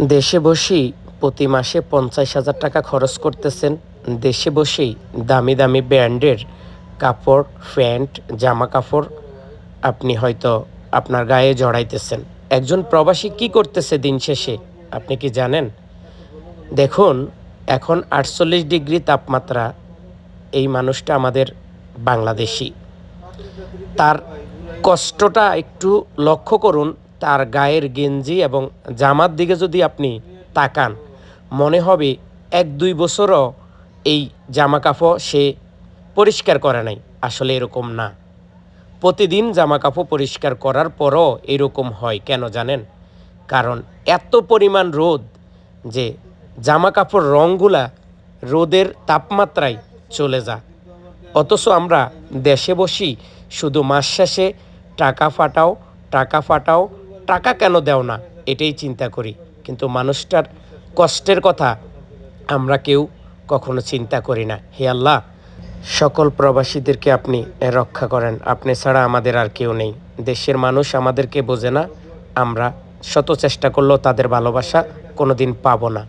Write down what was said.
দেশে বসেই প্রতি মাসে পঞ্চাশ হাজার টাকা খরচ করতেছেন। দেশে বসেই দামি দামি ব্র্যান্ডের কাপড়, প্যান্ট জামা কাপড় আপনি হয়তো আপনার গায়ে জড়াইতেছেন। একজন প্রবাসী কি করতেছে দিন শেষে, আপনি কি জানেন? দেখুন, এখন আটচল্লিশ ডিগ্রি তাপমাত্রা এই মানুষটা আমাদের বাংলাদেশি। তার কষ্টটা একটু লক্ষ্য করুন তার গায়ের গেঞ্জি এবং জামার দিকে যদি আপনি তাকান, মনে হবে এক দুই বছরও এই জামা কাপড় সে পরিষ্কার করে নাই। আসলে এরকম না। প্রতিদিন জামা কাপড় পরিষ্কার করার পরও এরকম হয় কেন জানেন? কারণ এত পরিমাণ রোদ যে জামা কাপড় রঙগুলা রোদের তাপমাত্রায় চলে যায়। অথচ আমরা দেশে বসি, শুধু মাস শেষে টাকা ফাটাও টাকা ফাটাও টাকা কেন দেও না? এটাই চিন্তা করি। কিন্তু মানুষটার কষ্টের কথা আমরা কেউ কখনো চিন্তা করি না। হে আল্লাহ, সকল প্রবাসীদেরকে আপনি রক্ষা করেন। আপনি ছাড়া আমাদের আর কেউ নেই। দেশের মানুষ আমাদেরকে বোঝে না। আমরা শত চেষ্টা করলেও তাদের ভালোবাসা কোনোদিন পাবো না।